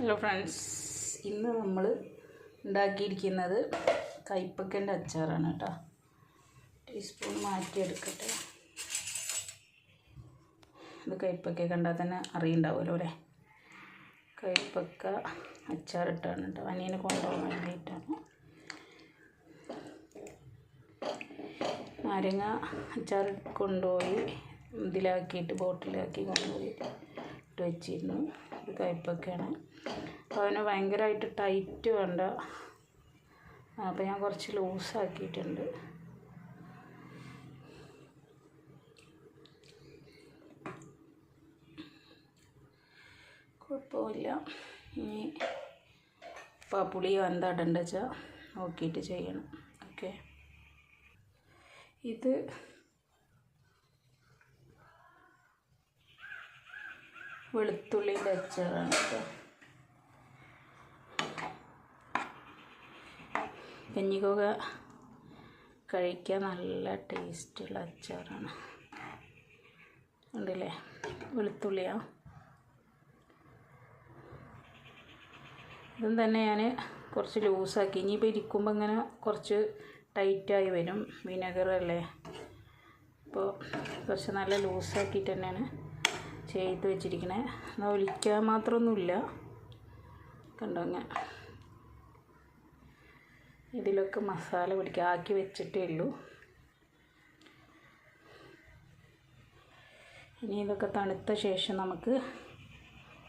Hello friends ഇന്ന് നമ്മൾ ഉണ്ടാക്കിയിരിക്കുന്നത് കൈപ്പക്കന്റെ അച്ചാറാണ് കേട്ടോ. ടീസ്പൂൺ മാറ്റിയെടുക്കട്ടെ. ഇത് കൈപ്പക്ക കണ്ടാൽ തന്നെ അറിയുണ്ടാവുമല്ലോ അല്ലേ? കൈപ്പക്ക അച്ചാറിട്ടാണ് കേട്ടോ. അനിയനെ കൊണ്ടുപോകാൻ വേണ്ടിയിട്ടാണ്. നാരങ്ങ അച്ചാർ കൊണ്ടുപോയി ഇതിലാക്കിയിട്ട് ബോട്ടിലാക്കി കൊണ്ടുപോയി ഇട്ട് വെച്ചിരുന്നു. ഇത് കയ്പ്പൊക്കെയാണ്. അപ്പോൾ അതിന് ഭയങ്കരമായിട്ട് ടൈറ്റ് വേണ്ട. അപ്പോൾ ഞാൻ കുറച്ച് ലൂസാക്കിയിട്ടുണ്ട് കുഴപ്പമില്ല. ഇനി ഇപ്പോൾ പുളിയോ എന്താ ഇടേണ്ടത് വെച്ചാൽ നോക്കിയിട്ട് ചെയ്യണം. ഓക്കെ ഇത് വെളുത്തുള്ളിന്റെ അച്ചാറാണ് കേട്ടോ കഴിക്കാൻ നല്ല ടേസ്റ്റുള്ള അച്ചാറാണ്. ഉണ്ടല്ലേ വെളുത്തുള്ളിയാ. ഇതും തന്നെ ഞാൻ കുറച്ച് ലൂസാക്കി. ഇനിയിപ്പോൾ ഇരിക്കുമ്പോൾ ഇങ്ങനെ കുറച്ച് ടൈറ്റായി വരും. വിനെഗറല്ലേ? അപ്പോൾ കുറച്ച് നല്ല ലൂസാക്കിയിട്ട് തന്നെയാണ് ചെയ്ത് വെച്ചിരിക്കണേ. എന്നാൽ ഒലിക്കാൻ മാത്രമൊന്നുമില്ല. കണ്ടോ ഇങ്ങനെ. ഇതിലൊക്കെ മസാല പിടിക്കുക ആക്കി വെച്ചിട്ടേ ഉള്ളൂ. ഇനി ഇതൊക്കെ തണുത്ത ശേഷം നമുക്ക്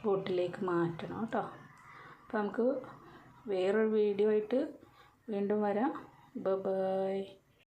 ബോട്ടിലേക്ക് മാറ്റണം കേട്ടോ. അപ്പോൾ നമുക്ക് വേറൊരു വീഡിയോ ആയിട്ട് വീണ്ടും വരാം. ബൈ.